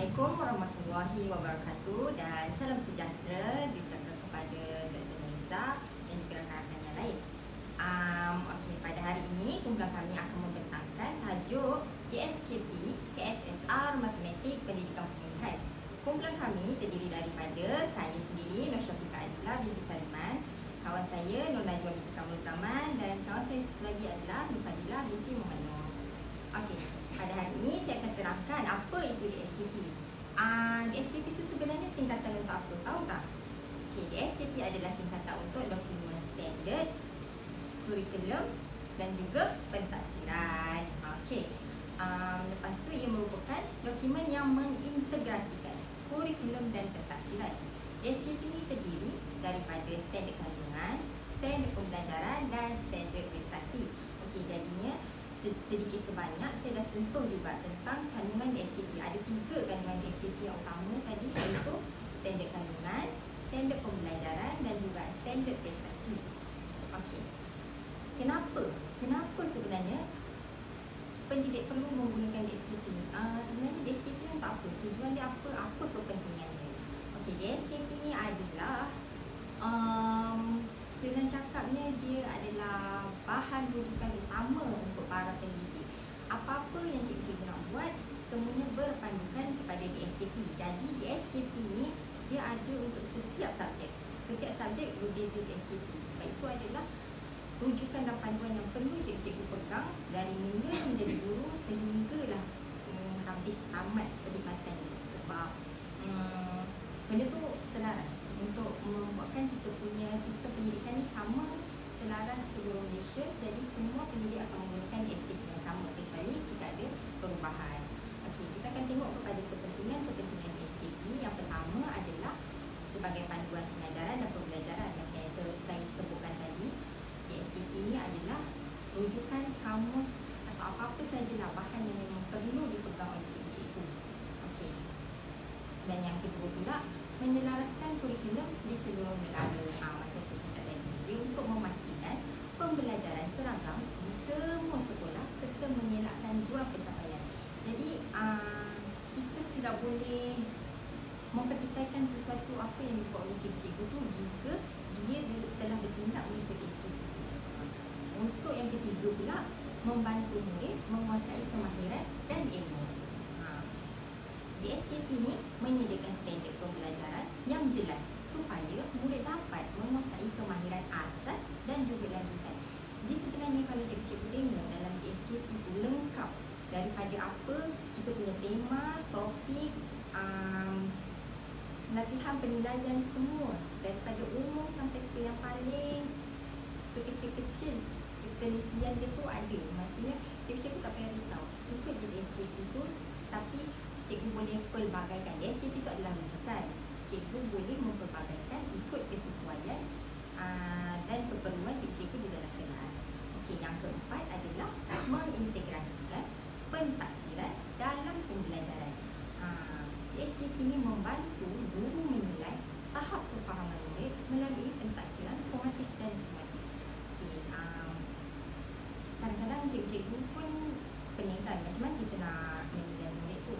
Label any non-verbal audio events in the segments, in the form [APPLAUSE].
Assalamualaikum warahmatullahi wabarakatuh dan salam sejahtera diucapkan kepada Dr. Neza dan juga rakan-rakan yang lain. Um, okay, pada hari ini kumpulan kami akan membentangkan tajuk KSKP, KSSR Matematik Pendidikan Pemilihan. Kumpulan kami terdiri daripada saya sendiri, Nur Syafiqah Adila binti Saliman, kawan saya Nur Najwa binti Kamul Zaman dan kawan saya lagi adalah Nur Fadilah binti Muhammad Nur. Okey, pada hari ini saya akan terangkan apa itu DSKP. Ah, uh, DSKP itu sebenarnya singkatan untuk apa? Tahu tak? Okey, DSKP adalah singkatan untuk dokumen standard, kurikulum dan juga pentadsilan. Okey. Um, lepas tu ia merupakan dokumen yang mengintegrasikan kurikulum dan pentadsilan. DSKP ini terdiri daripada standard kandungan, standard pembelajaran dan standard prestasi. Okey, jadinya sedikit sebanyak saya dah sentuh juga tentang kandungan DSKP. Ada tiga kandungan DSKP yang utama tadi iaitu standard kandungan, standard pembelajaran dan juga standard prestasi. Okey. Kenapa? Kenapa sebenarnya pendidik perlu menggunakan DSKP ni? Uh, sebenarnya DSKP ni untuk apa? Tujuan dia apa? Apa kepentingannya? Okey, DSKP ni adalah um, senang cakapnya dia adalah bahan rujukan utama para pendidik. Apa-apa yang cikgu-cikgu nak buat, semuanya berpandukan kepada DSKP. Jadi DSKP ni dia ada untuk setiap subjek. Setiap subjek berbeza DSKP. Sebab itu adalah rujukan dan panduan yang perlu cikgu-cikgu pegang dari mula menjadi guru sehinggalah hmm, habis tamat perkhidmatan ini. Sebab hmm, benda tu selaras untuk membuatkan kita punya sistem pendidikan ni sama selaras seluruh Malaysia jadi semua pendidik akan menggunakan STP yang sama kecuali jika ada perubahan Okey, kita akan tengok kepada kepentingan-kepentingan STP yang pertama adalah sebagai panduan pengajaran dan pembelajaran macam yang saya sebutkan tadi STP ini adalah rujukan kamus atau apa-apa sajalah bahan yang memang perlu dipegang oleh cikgu-cikgu Okey. dan yang kedua pula menyelaraskan kurikulum di seluruh negara ha, macam saya cakap tadi Jadi untuk memastikan pembelajaran seragam di semua sekolah serta mengelakkan jual pencapaian jadi uh, kita tidak boleh mempertikaikan sesuatu apa yang dibuat oleh cikgu-cikgu tu jika dia telah bertindak mengikuti STP untuk yang ketiga pula membantu murid menguasai kemahiran dan ilmu. DSKP ini menyediakan standard pembelajaran yang jelas supaya murid dapat menguasai kemahiran asas dan juga lanjutan. Jadi sebenarnya kalau cikgu-cikgu tengok dalam DSKP itu lengkap daripada apa kita punya tema, latihan penilaian semua daripada umum sampai ke yang paling sekecil-kecil. Penelitian dia tu ada. Maksudnya cikgu-cikgu tak payah risau. Ikut je DSKP itu tapi cikgu boleh pelbagaikan. SKP itu adalah rujukan. Cikgu boleh mempelbagaikan ikut kesesuaian aa, dan keperluan cikgu-cikgu di dalam kelas. Okey, yang keempat adalah mengintegrasikan pentafsiran dalam pembelajaran. SKP ini membantu guru menilai tahap kefahaman murid melalui pentafsiran formatif dan sumatif. Okey, kadang-kadang cikgu-cikgu pun peningkan macam mana kita nak menilai murid tu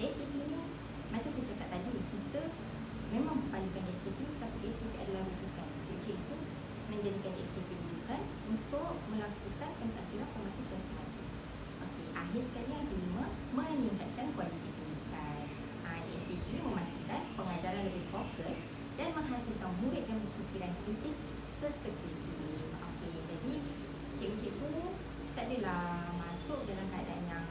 SCP ni macam saya cakap tadi kita memang berpalukan SCP tapi SCP adalah rujukan cikgu-cikgu menjadikan SCP rujukan untuk melakukan pentasiran formatif dan sumatif Okey, akhir sekali yang kelima meningkatkan kualiti pendidikan ha, SCP memastikan pengajaran lebih fokus dan menghasilkan murid yang berfikiran kritis serta kritis Okey, jadi cikgu-cikgu tak adalah masuk dalam keadaan yang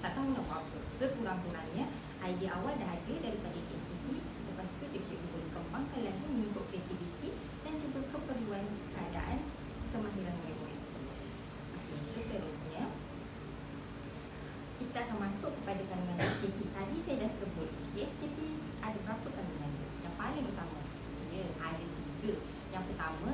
tak tahu nak buat apa sekurang-kurangnya idea awal dah ada daripada STP lepas tu cikgu-cikgu boleh kembangkan lagi mengikut kreativiti dan juga keperluan keadaan kemahiran murid-murid tersebut. Ok seterusnya kita akan masuk kepada kandungan STP tadi saya dah sebut STP ada berapa kandungan yang paling utama ya ada tiga. Yang pertama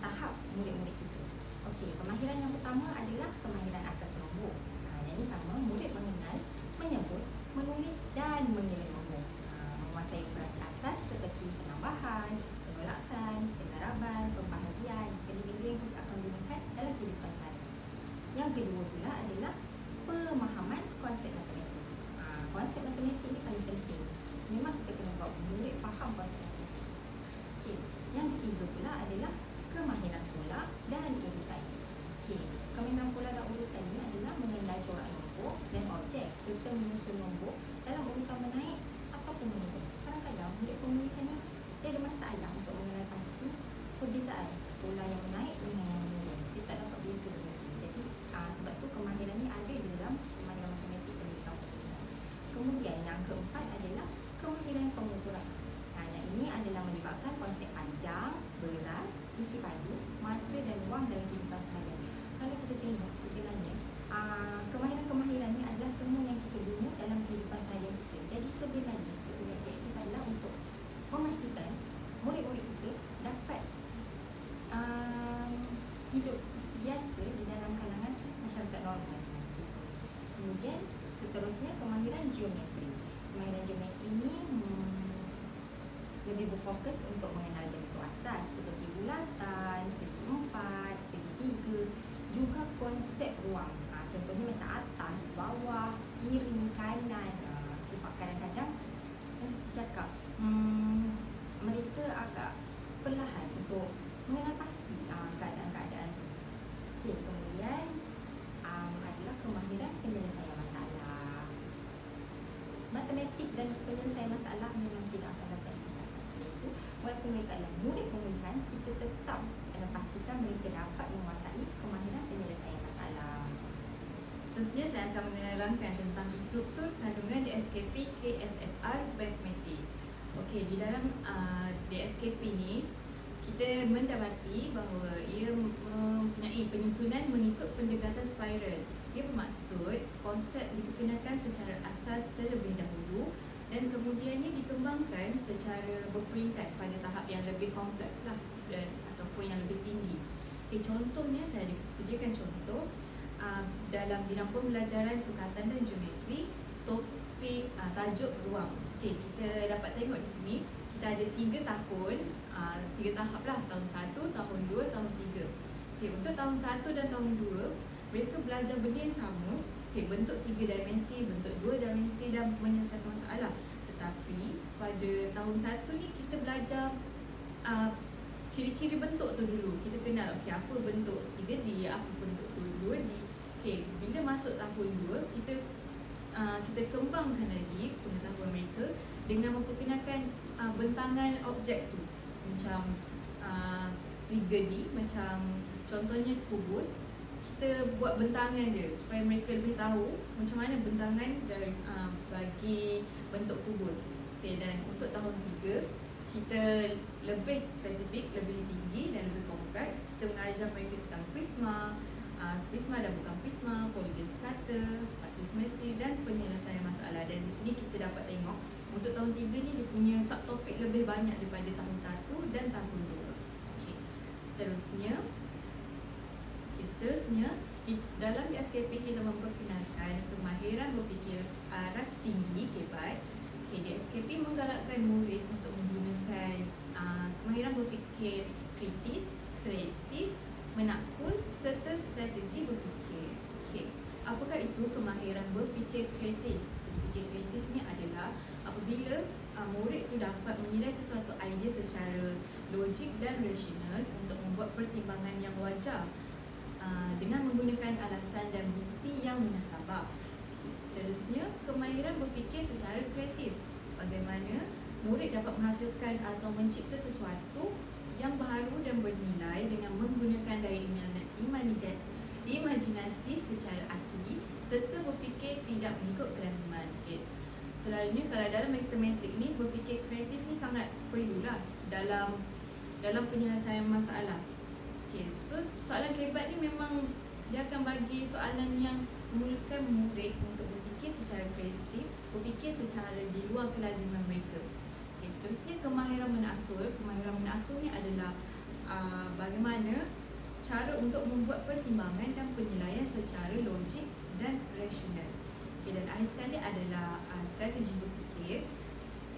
tahap murid-murid kita. Okey, kemahiran yang pertama adalah kemahiran asas. aset ruang ha, contohnya macam atas bawah kiri kanan. Ha, sebab kadang-kadang. Macam saya cakap hmm, mereka agak perlahan untuk mengenal pasti ha, keadaan-keadaan. Okay, kemudian um, adalah kemahiran penyelesaian masalah. Matematik dan penyelesaian masalah memang tidak akan datang walaupun mereka adalah murid pemulihan kita tetap pastikan mereka dapat menguasai Seterusnya, saya akan menerangkan tentang struktur kandungan DSKP KSSR Bank Mati. Okey, di dalam ah, uh, DSKP ni, kita mendapati bahawa ia mempunyai penyusunan mengikut pendekatan spiral. Ia bermaksud konsep diperkenalkan secara asas terlebih dahulu dan kemudiannya dikembangkan secara berperingkat pada tahap yang lebih kompleks lah dan ataupun yang lebih tinggi. Okay, contohnya saya sediakan contoh uh, dalam bidang pembelajaran sukatan dan geometri topik uh, tajuk ruang. Okay, kita dapat tengok di sini kita ada tiga tahun, uh, tiga tahap lah, tahun satu, tahun dua, tahun tiga. Okay, untuk tahun satu dan tahun dua, mereka belajar benda yang sama, okay, bentuk tiga dimensi, bentuk dua dimensi dan menyelesaikan masalah. Tetapi pada tahun satu ni kita belajar uh, ciri-ciri bentuk tu dulu kita kenal okey apa bentuk 3D apa bentuk tu 2D okey bila masuk tahun 2 kita uh, kita kembangkan lagi pengetahuan mereka dengan memperkenalkan uh, bentangan objek tu. Macam uh, 3D macam contohnya kubus kita buat bentangan dia supaya mereka lebih tahu macam mana bentangan dari uh, bagi bentuk kubus. Okey dan untuk tahun 3 kita lebih spesifik, lebih tinggi dan lebih kompleks kita mengajar mereka tentang prisma uh, prisma dan bukan prisma, polygon scatter, aksis simetri dan penyelesaian masalah. Dan di sini kita dapat tengok untuk tahun 3 ni dia punya subtopik lebih banyak daripada tahun 1 dan tahun 2 okay. seterusnya okay, seterusnya dalam SKP kita memperkenalkan kemahiran berfikir aras tinggi kebat Okay, di SKP menggalakkan murid untuk menggunakan uh, kemahiran berfikir kritis, kreatif, menakut serta strategi berfikir. Okay. Apakah itu kemahiran berfikir kritis? Berfikir kritis ni adalah apabila uh, murid itu dapat menilai sesuatu idea secara logik dan rasional untuk membuat pertimbangan yang wajar uh, dengan menggunakan alasan dan bukti yang munasabah. Seterusnya, kemahiran berfikir secara kreatif. Bagaimana murid dapat menghasilkan atau mencipta sesuatu yang baru dan bernilai dengan menggunakan daya imajinasi secara asli serta berfikir tidak mengikut kelaziman. Okay. Selalunya kalau dalam matematik ni berfikir kreatif ni sangat perlulah dalam dalam penyelesaian masalah. Okay. So soalan kebat ni memang dia akan bagi soalan yang memulakan murid untuk berfikir secara kreatif, berfikir secara di luar kelaziman mereka. Seterusnya kemahiran menakur. Kemahiran menakur ni adalah uh, bagaimana cara untuk membuat pertimbangan dan penilaian secara logik dan rasional. Okay, dan akhir sekali adalah uh, strategi berfikir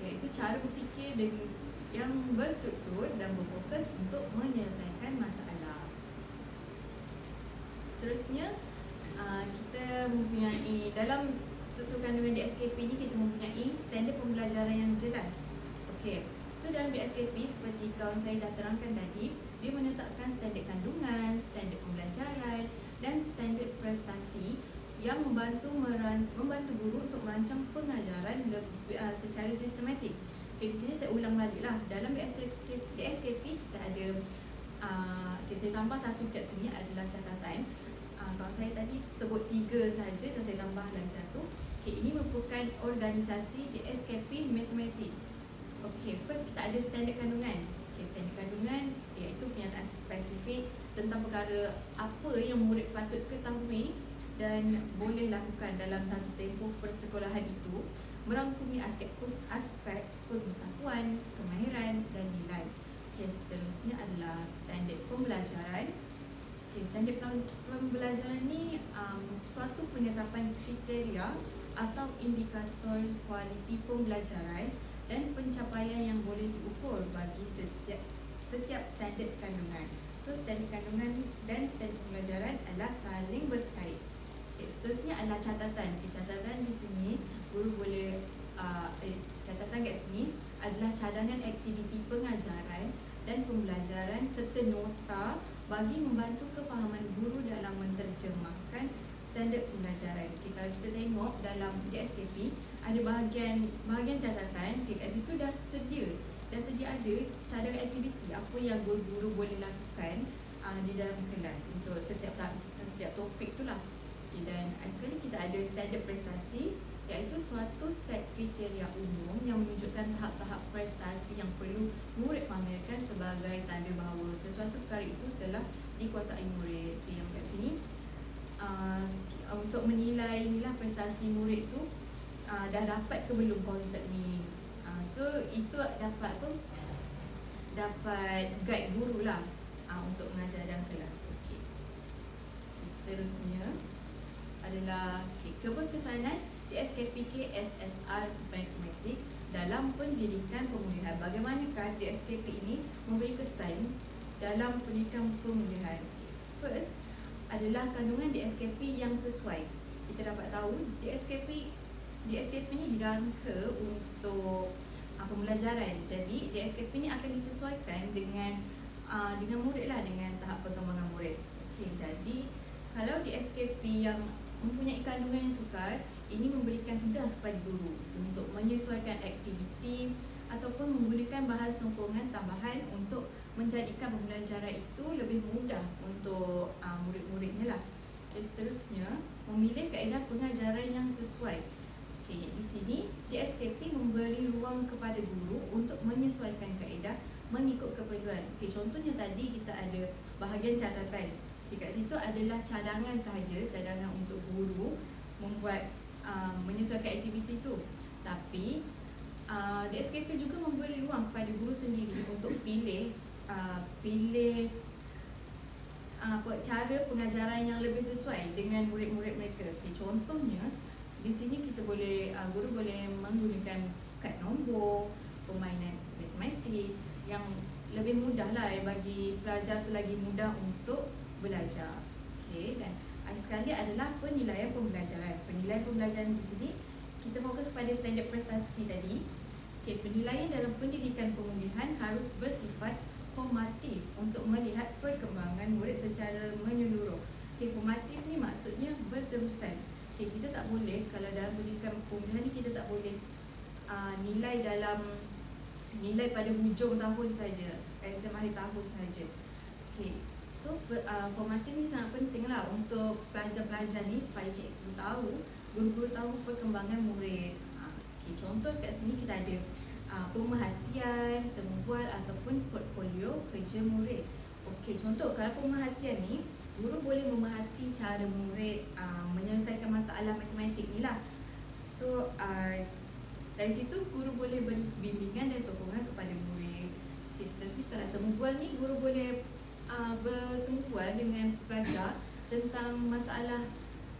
iaitu cara berfikir dengan yang berstruktur dan berfokus untuk menyelesaikan masalah. Seterusnya, uh, kita mempunyai dalam struktur kandungan di SKP ni kita mempunyai standard pembelajaran yang jelas. Okey. So dalam di SKP seperti kawan saya dah terangkan tadi, dia menetapkan standard kandungan, standard pembelajaran dan standard prestasi yang membantu meran, membantu guru untuk merancang pengajaran uh, secara sistematik. Okay, di sini saya ulang balik lah. Dalam di SKP, di SKP kita ada uh, okay, saya tambah satu kat sini adalah catatan uh, kawan saya tadi sebut tiga saja dan saya tambah lagi satu. Okay, ini merupakan organisasi di SKP Matematik. Okay, first kita ada standard kandungan. Okay, standard kandungan iaitu kenyataan spesifik tentang perkara apa yang murid patut ketahui dan boleh lakukan dalam satu tempoh persekolahan itu merangkumi aspek aspek pengetahuan, kemahiran dan nilai. Okay, seterusnya adalah standard pembelajaran Okay, standard pembelajaran ni um, suatu penetapan kriteria atau indikator kualiti pembelajaran dan pencapaian yang boleh diukur bagi setiap setiap standard kandungan. So standard kandungan dan standard pembelajaran adalah saling berkait. Okay, seterusnya adalah catatan. Okay, catatan di sini guru boleh uh, eh, catatan kat sini adalah cadangan aktiviti pengajaran dan pembelajaran serta nota bagi membantu kefahaman guru dalam menterjemahkan standard pembelajaran. Okay, kalau kita tengok dalam DSKP ada bahagian bahagian catatan, okay, kat situ dah sedia dah sedia ada cadangan aktiviti apa yang guru-guru boleh lakukan uh, di dalam kelas untuk setiap setiap topik tu lah. Okay, dan sekali kita ada standard prestasi iaitu suatu set kriteria umum yang menunjukkan tahap-tahap prestasi yang perlu murid pamerkan sebagai sebagai tanda bahawa sesuatu perkara itu telah dikuasai murid. Okay, yang kat sini uh, untuk menilai inilah prestasi murid tu uh, dah dapat ke belum konsep ni. Uh, so itu dapat apa? Dapat guide guru lah uh, untuk mengajar dalam kelas. Okay. Seterusnya adalah okay, keberkesanan DSKPK SSR Matematik dalam pendidikan pemulihan. Bagaimanakah DSKP ini memberi kesan dalam pendidikan pemulihan? First adalah kandungan DSKP yang sesuai. Kita dapat tahu DSKP DSKP ini dirangka untuk uh, pembelajaran. Jadi DSKP ini akan disesuaikan dengan uh, dengan murid lah dengan tahap perkembangan murid. Okey, jadi kalau DSKP yang mempunyai kandungan yang sukar, ini memberikan tugas kepada guru untuk menyesuaikan aktiviti ataupun menggunakan bahan sokongan tambahan untuk menjadikan pembelajaran itu lebih mudah untuk uh, murid-muridnya lah. Okay, seterusnya, memilih kaedah pengajaran yang sesuai. Okay, di sini, DSKP memberi ruang kepada guru untuk menyesuaikan kaedah mengikut keperluan. Okay, contohnya tadi kita ada bahagian catatan. Okay, kat situ adalah cadangan sahaja, cadangan untuk guru membuat uh, menyesuaikan aktiviti itu. Tapi uh, DSKP juga memberi ruang kepada guru sendiri untuk pilih uh, pilih uh, cara pengajaran yang lebih sesuai dengan murid-murid mereka. Okay, contohnya di sini kita boleh uh, guru boleh menggunakan kad nombor, permainan matematik yang lebih mudah lah bagi pelajar tu lagi mudah untuk belajar. Okay, dan sekali adalah penilaian pembelajaran. Penilaian pembelajaran di sini kita fokus pada standard prestasi tadi. Okay, penilaian dalam pendidikan pemulihan harus bersifat formatif untuk melihat perkembangan murid secara menyeluruh. Okay, formatif ni maksudnya berterusan. Okay, kita tak boleh kalau dalam pendidikan pemulihan ni kita tak boleh uh, nilai dalam nilai pada hujung tahun saja, exam akhir tahun saja. Okay, So uh, formatting ni sangat penting lah untuk pelajar-pelajar ni supaya cikgu tahu, guru-guru tahu perkembangan murid. Uh, okay, contoh kat sini kita ada uh, pemerhatian, temubual ataupun portfolio kerja murid. Okey, contoh kalau pemerhatian ni, guru boleh memerhati cara murid uh, menyelesaikan masalah matematik ni lah. So, uh, dari situ guru boleh beri bimbingan dan sokongan kepada murid. Okay, seterusnya kalau temubual ni, guru boleh uh, bertumpuan dengan pelajar tentang masalah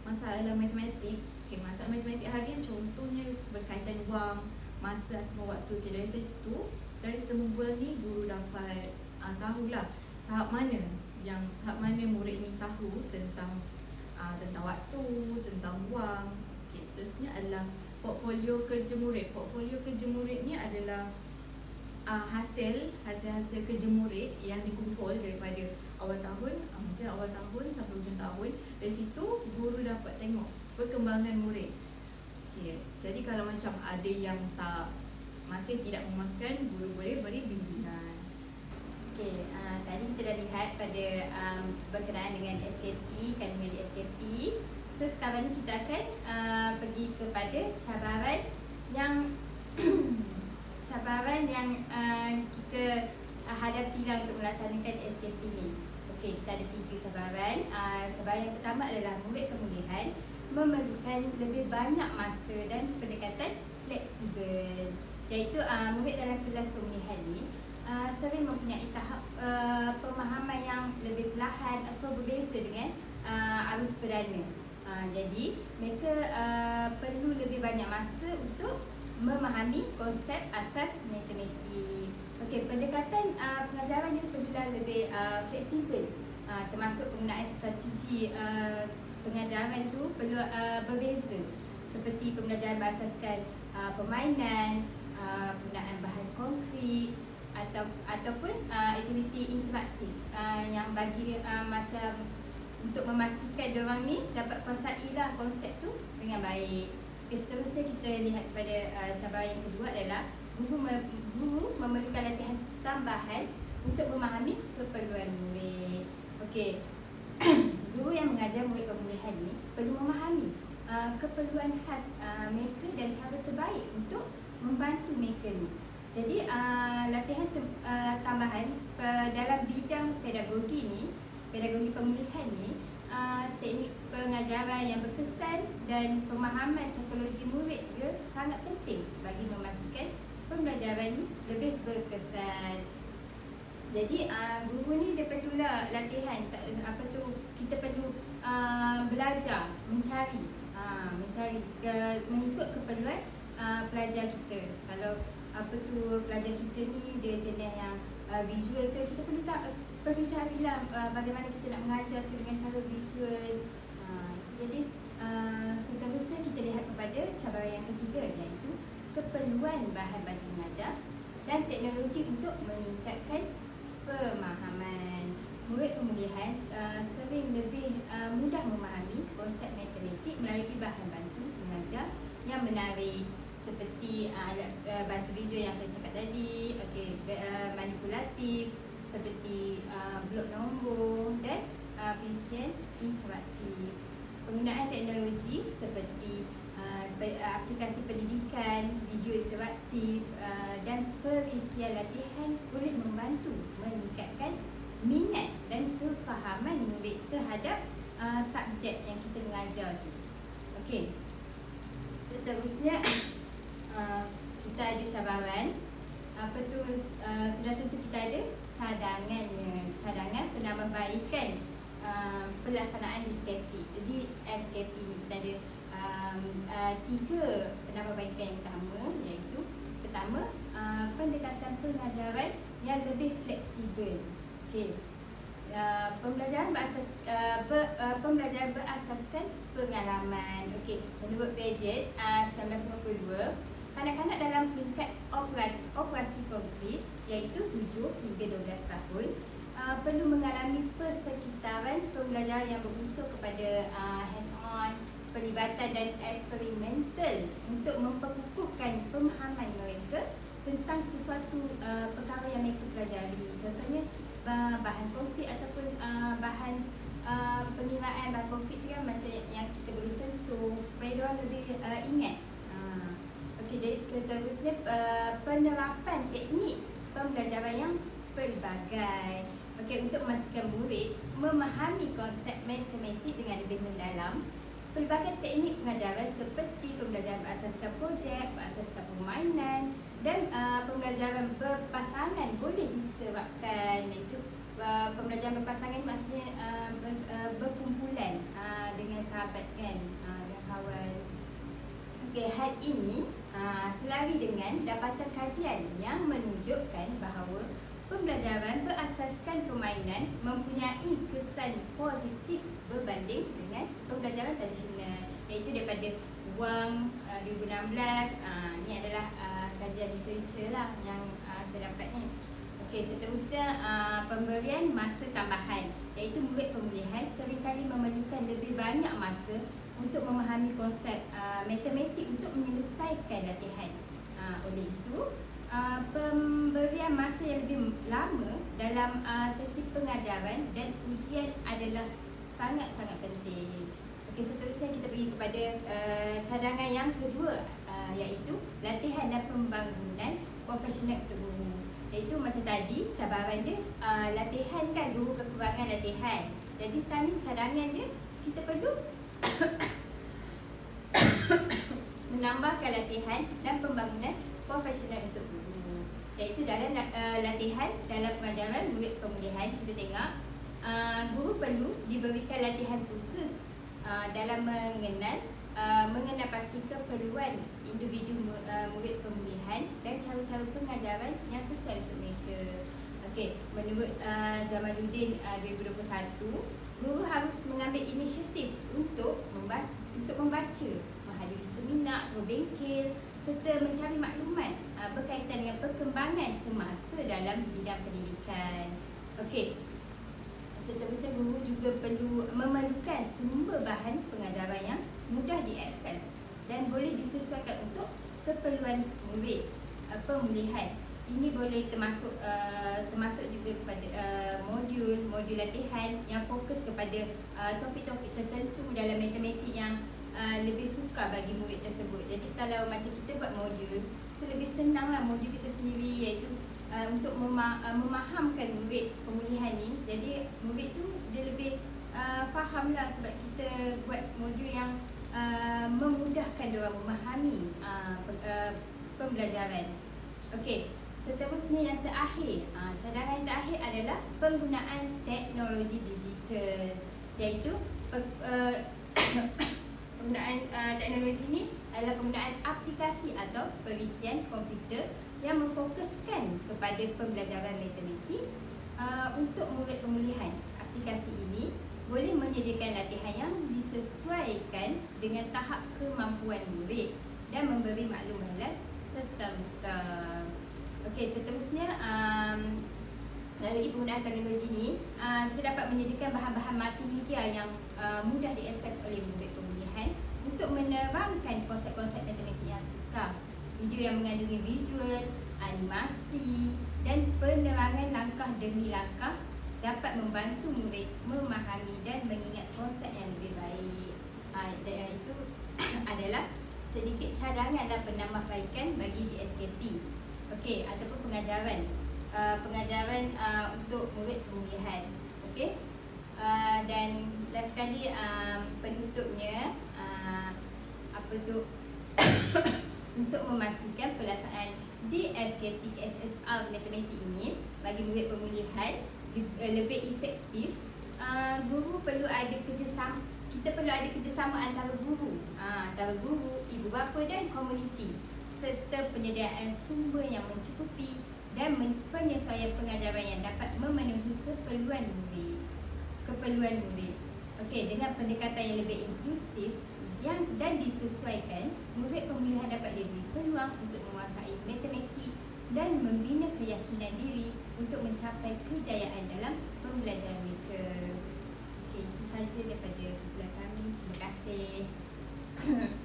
masalah matematik. Okay, masalah matematik harian contohnya berkaitan wang, masa atau waktu. Okay, dari situ, dari temubual ni guru dapat uh, tahulah tahap mana yang tahap mana murid ni tahu tentang uh, tentang waktu, tentang wang. Okay, seterusnya adalah portfolio kerja murid. Portfolio kerja murid ni adalah uh, hasil hasil-hasil kerja murid yang dikumpul daripada awal tahun uh, mungkin awal tahun sampai hujung tahun dari situ guru dapat tengok perkembangan murid okay. jadi kalau macam ada yang tak masih tidak memuaskan guru boleh beri bimbingan Okay, uh, tadi kita dah lihat pada um, berkenaan dengan SKP, kandungan di SKP. So sekarang ni kita akan uh, pergi kepada cabaran yang [COUGHS] cabaran yang uh, kita hadapi lah untuk melaksanakan SKP ni. Okey, kita ada tiga cabaran. Uh, cabaran yang pertama adalah murid kemuliaan memerlukan lebih banyak masa dan pendekatan fleksibel. Iaitu uh, murid dalam kelas pemulihan ni uh, sering mempunyai tahap uh, pemahaman yang lebih perlahan atau berbeza dengan uh, arus perdana. Uh, jadi mereka uh, perlu lebih banyak masa untuk memahami konsep asas matematik. Okey, pendekatan uh, pengajaran yang perlulah lebih uh, fleksibel uh, termasuk penggunaan strategi uh, pengajaran itu perlu uh, berbeza seperti pembelajaran berasaskan uh, permainan, uh, penggunaan bahan konkret atau ataupun uh, aktiviti interaktif uh, yang bagi uh, macam untuk memastikan dia orang ni dapat kuasailah konsep tu dengan baik. Okay, seterusnya kita lihat pada uh, cabaran yang kedua adalah guru, me- guru memerlukan latihan tambahan untuk memahami keperluan murid. Okey, [CLEARS THROAT] guru yang mengajar murid pemulihan ini perlu memahami uh, keperluan khas uh, mereka dan cara terbaik untuk membantu mereka ni. Jadi uh, latihan te- uh, tambahan pedagogi ni, pedagogi pemulihan ni uh, teknik pengajaran yang berkesan dan pemahaman psikologi murid juga sangat penting bagi memastikan pembelajaran ni lebih berkesan. Jadi uh, guru ni dia perlulah latihan tak, apa tu kita perlu uh, belajar mencari uh, mencari ke, mengikut keperluan uh, pelajar kita. Kalau apa tu pelajar kita ni dia jenis yang uh, visual ke kita perlu tak perlu carilah uh, bagaimana kita nak mengajar tu dengan cara visual. Uh, so, jadi uh, seterusnya kita lihat kepada cabaran yang ketiga iaitu keperluan bahan bantu mengajar dan teknologi untuk meningkatkan pemahaman. Murid pemulihan uh, sering lebih uh, mudah memahami konsep matematik melalui bahan bantu mengajar yang menarik seperti alat uh, bantu visual yang saya cakap tadi, okey uh, manipulatif seperti uh, blok nombor dan uh, pisian interaktif. Penggunaan teknologi seperti uh, aplikasi pendidikan, video interaktif uh, dan perisian latihan boleh membantu meningkatkan minat dan kefahaman murid terhadap uh, subjek yang kita mengajar tu. Okey. Seterusnya uh, kita ada cabaran apa tu uh, sudah tentu kita ada cadangannya cadangan penambahbaikan uh, pelaksanaan SKP jadi SKP ni kita ada um, uh, tiga penambahbaikan yang utama iaitu pertama uh, pendekatan pengajaran yang lebih fleksibel. Okey. Uh, pembelajaran berasas uh, ber, uh, pembelajaran berasaskan pengalaman. Okey, menurut Paget uh, 1952 kanak-kanak dalam peringkat operasi, konkret iaitu 7 hingga 12 tahun uh, perlu mengalami persekitaran pembelajaran yang berunsur kepada uh, hands-on, pelibatan dan eksperimental untuk memperkukuhkan pemahaman mereka tentang sesuatu uh, perkara yang mereka pelajari. Contohnya bahan konkret ataupun bahan penilaian bahan konkret kan macam yang kita boleh sentuh supaya dia lebih ingat Okey, jadi seterusnya uh, penerapan teknik pembelajaran yang pelbagai. Okey, untuk memastikan murid memahami konsep matematik dengan lebih mendalam, pelbagai teknik pengajaran seperti pembelajaran berasaskan projek, berasaskan permainan dan uh, pembelajaran berpasangan boleh diterapkan iaitu uh, pembelajaran berpasangan maksudnya uh, ber, uh, berkumpulan uh, dengan sahabat kan uh, dengan kawan Okay, hal ini uh, selari dengan dapatan kajian yang menunjukkan bahawa pembelajaran berasaskan permainan mempunyai kesan positif berbanding dengan pembelajaran tradisional. Iaitu daripada Wang uh, 2016 uh, ini adalah uh, kajian literature lah yang uh, saya dapat ni. Okey, seterusnya uh, pemberian masa tambahan. Iaitu murid pemulihan seringkali memerlukan lebih banyak masa untuk memahami konsep uh, matematik untuk menyelesaikan latihan. Uh, oleh itu, uh, pemberian masa yang lebih lama dalam uh, sesi pengajaran dan ujian adalah sangat-sangat penting. Okey, seterusnya kita pergi kepada uh, cadangan yang kedua uh, iaitu latihan dan pembangunan profesional untuk guru. Iaitu macam tadi cabaran dia uh, latihan kan guru kekurangan latihan. Jadi sekarang ni cadangan dia kita perlu menambahkan latihan dan pembangunan profesional untuk guru. Iaitu dalam uh, latihan dalam pengajaran murid pemulihan. Kita tengok uh, guru perlu diberikan latihan khusus uh, dalam mengenal uh, mengenal pasti keperluan individu uh, murid pemulihan dan cara-cara pengajaran yang sesuai untuk mereka. Okey, menurut uh, Jamaluddin uh, 2021 guru harus mengambil inisiatif untuk membaca, untuk membaca, menghadiri seminar atau bengkel serta mencari maklumat uh, berkaitan dengan perkembangan semasa dalam bidang pendidikan. Okey. Seterusnya guru juga perlu memerlukan sumber bahan pengajaran yang mudah diakses dan boleh disesuaikan untuk keperluan murid uh, pemulihan ini boleh termasuk uh, termasuk juga kepada uh, modul modul latihan yang fokus kepada uh, topik-topik tertentu dalam matematik yang uh, lebih suka bagi murid tersebut. Jadi kalau macam kita buat modul, so lebih senanglah modul kita sendiri iaitu uh, untuk mema- uh, memahamkan murid pemulihan ni. Jadi murid tu dia lebih uh, faham lah sebab kita buat modul yang uh, memudahkan dia memahami uh, uh, pembelajaran. Okey, seterusnya yang terakhir, uh, cadangan yang terakhir adalah penggunaan teknologi digital iaitu uh, [COUGHS] penggunaan uh, teknologi ini adalah penggunaan aplikasi atau perisian komputer yang memfokuskan kepada pembelajaran matematik uh, untuk murid pemulihan. Aplikasi ini boleh menyediakan latihan yang disesuaikan dengan tahap kemampuan murid dan memberi maklum balas serta-merta. Okey, seterusnya um, melalui penggunaan teknologi ini uh, kita dapat menyediakan bahan-bahan multimedia yang uh, mudah diakses oleh murid pemulihan untuk menerangkan konsep-konsep matematik yang sukar. Video yang mengandungi visual, animasi dan penerangan langkah demi langkah dapat membantu murid memahami dan mengingat konsep yang lebih baik. Ha, itu [COUGHS] adalah sedikit cadangan dan penambahbaikan bagi DSKP. Okey, ataupun pengajaran. Uh, pengajaran uh, untuk murid pemulihan. Okey. Uh, dan last sekali um, penutupnya uh, apa tu [COUGHS] untuk memastikan pelaksanaan DSKP KSSR matematik ini bagi murid pemulihan uh, lebih efektif uh, guru perlu ada kerjasama kita perlu ada kerjasama antara guru uh, antara guru ibu bapa dan komuniti serta penyediaan sumber yang mencukupi dan penyesuaian pengajaran yang dapat memenuhi keperluan murid keperluan murid okey dengan pendekatan yang lebih inklusif yang dan disesuaikan murid pemulihan dapat lebih peluang untuk menguasai matematik dan membina keyakinan diri untuk mencapai kejayaan dalam pembelajaran mereka. Okey, itu sahaja daripada kumpulan kami. Terima kasih. [COUGHS]